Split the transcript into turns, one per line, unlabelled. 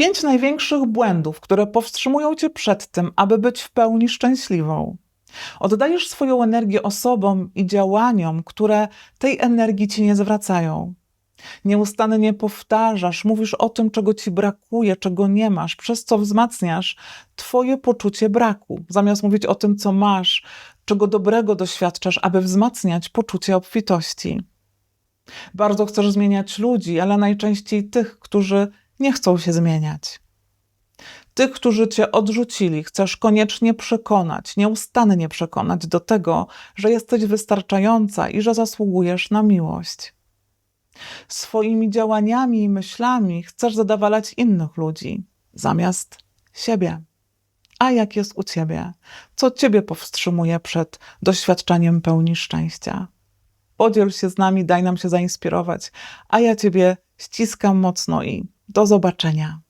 Pięć największych błędów, które powstrzymują cię przed tym, aby być w pełni szczęśliwą. Oddajesz swoją energię osobom i działaniom, które tej energii ci nie zwracają. Nieustannie powtarzasz, mówisz o tym, czego ci brakuje, czego nie masz, przez co wzmacniasz twoje poczucie braku, zamiast mówić o tym, co masz, czego dobrego doświadczasz, aby wzmacniać poczucie obfitości. Bardzo chcesz zmieniać ludzi, ale najczęściej tych, którzy nie chcą się zmieniać. Tych, którzy cię odrzucili, chcesz koniecznie przekonać, nieustannie przekonać do tego, że jesteś wystarczająca i że zasługujesz na miłość. Swoimi działaniami i myślami chcesz zadowalać innych ludzi zamiast siebie. A jak jest u ciebie? Co ciebie powstrzymuje przed doświadczaniem pełni szczęścia? Podziel się z nami, daj nam się zainspirować, a ja ciebie ściskam mocno i do zobaczenia.